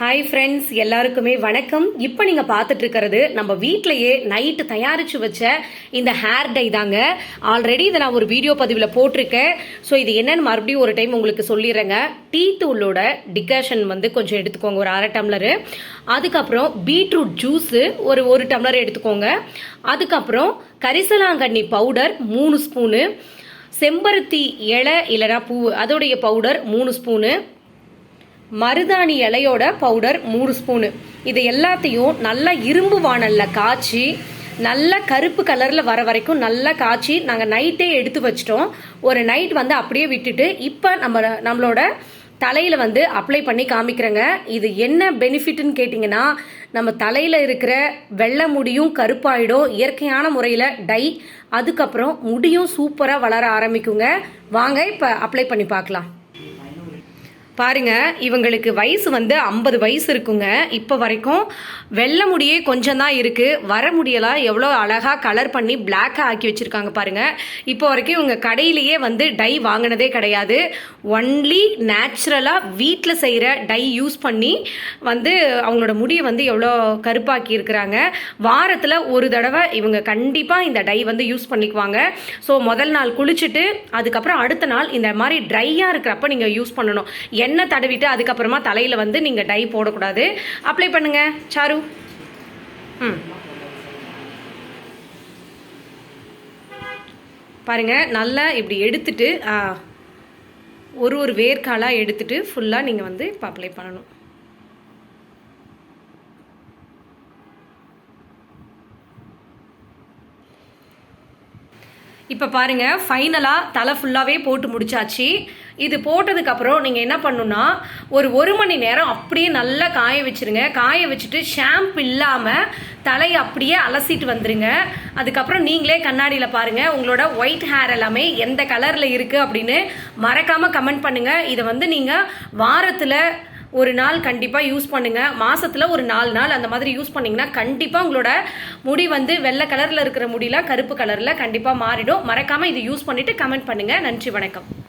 Hi friends எல்லாருக்குமே வணக்கம். இப்போ நீங்கள் பார்த்துட்டு இருக்கிறது நம்ம வீட்டிலையே நைட்டு தயாரித்து வச்ச இந்த ஹேர் டை தாங்க. ஆல்ரெடி இதை நான் ஒரு வீடியோ பதிவில் போட்டிருக்கேன். ஸோ இது என்னன்னு மறுபடியும் ஒரு டைம் உங்களுக்கு சொல்லிடுறேங்க. டீ தூளோட டிகாஷன் வந்து கொஞ்சம் எடுத்துக்கோங்க ஒரு அரை டம்ளரு அதுக்கப்புறம் பீட்ரூட் ஜூஸு ஒரு ஒரு டம்ளர் எடுத்துக்கோங்க. அதுக்கப்புறம் கரிசலாங்கண்ணி பவுடர் மூணு ஸ்பூனு செம்பருத்தி இலை இல்லைனா பூ அதோடைய பவுடர் மூணு ஸ்பூனு மருதாணி இலையோட பவுடர் மூணு ஸ்பூனு இது எல்லாத்தையும் நல்லா இரும்பு வானல்ல காய்ச்சி நல்லா கருப்பு கலரில் வர வரைக்கும் நல்லா காய்ச்சி நாங்கள் நைட்டே எடுத்து வச்சிட்டோம். ஒரு நைட் வந்து அப்படியே விட்டுட்டு இப்போ நம்ம நம்மளோட தலையில் வந்து அப்ளை பண்ணி காமிக்கிறேங்க. இது என்ன பெனிஃபிட்னு கேட்டிங்கன்னா நம்ம தலையில் இருக்கிற வெள்ளை முடியும் கருப்பாயிடும். இயற்கையான முறையில் டை அதுக்கப்புறம் முடியும் சூப்பராக வளர ஆரம்பிக்குங்க. வாங்க இப்போ அப்ளை பண்ணி பார்க்கலாம். பாருங்க இவங்களுக்கு வயசு வந்து ஐம்பது வயசு இருக்குங்க. இப்போ வரைக்கும் வெள்ளை முடியே கொஞ்சம் தான் இருக்கு. வர முடியலாம் எவ்வளோ அழகாக கலர் பண்ணி பிளாக்காக ஆக்கி வச்சுருக்காங்க பாருங்க. இப்போ வரைக்கும் இவங்க கடையிலேயே வந்து டை வாங்கினதே கிடையாது. ஒன்லி நேச்சுரலாக வீட்டில் செய்கிற டை யூஸ் பண்ணி வந்து அவங்களோட முடியை வந்து எவ்வளோ கருப்பாக்கி இருக்கிறாங்க. வாரத்தில் ஒரு தடவை இவங்க கண்டிப்பாக இந்த டை வந்து யூஸ் பண்ணிக்குவாங்க. ஸோ முதல் நாள் குளிச்சுட்டு அதுக்கப்புறம் அடுத்த நாள் இந்த மாதிரி ட்ரையாக இருக்கிறப்ப நீங்கள் யூஸ் பண்ணணும். எண்ணெய் தடவிட்டு அதுக்கப்புறமா தலையில் வந்து நீங்கள் டை போடக்கூடாது. அப்ளை பண்ணுங்க சாரு. ம். பாருங்க நல்லா இப்படி எடுத்துட்டு ஒரு ஒரு வேர்க்காலாக எடுத்துட்டு ஃபுல்லாக நீங்கள் வந்து இப்போ அப்ளை பண்ணணும். இப்போ பாருங்கள் ஃபைனலாக தலை ஃபுல்லாகவே போட்டு முடிச்சாச்சு. இது போட்டதுக்கப்புறம் நீங்கள் என்ன பண்ணுன்னா ஒரு ஒரு மணி நேரம் அப்படியே நல்லா காய வச்சுருங்க. காய வச்சுட்டு ஷாம்பு இல்லாமல் தலையை அப்படியே அலசிட்டு வந்துருங்க. அதுக்கப்புறம் நீங்களே கண்ணாடியில் பாருங்கள் உங்களோட ஒயிட் ஹேர் எல்லாமே எந்த கலரில் இருக்குது அப்படின்னு மறக்காமல் கமெண்ட் பண்ணுங்கள் இதை வந்து நீங்கள் வாரத்தில் ஒரு நாள் கண்டிப்பாக யூஸ் பண்ணுங்கள் மாதத்தில் ஒரு நாலு நாள் அந்த மாதிரி யூஸ் பண்ணிங்கன்னா கண்டிப்பாக உங்களோட முடி வந்து வெள்ளை கலரில் இருக்கிற முடியெலாம் கருப்பு கலரில் கண்டிப்பாக மாறிடும். மறக்காமல் இது யூஸ் பண்ணிவிட்டு கமெண்ட் பண்ணுங்கள் நன்றி வணக்கம்.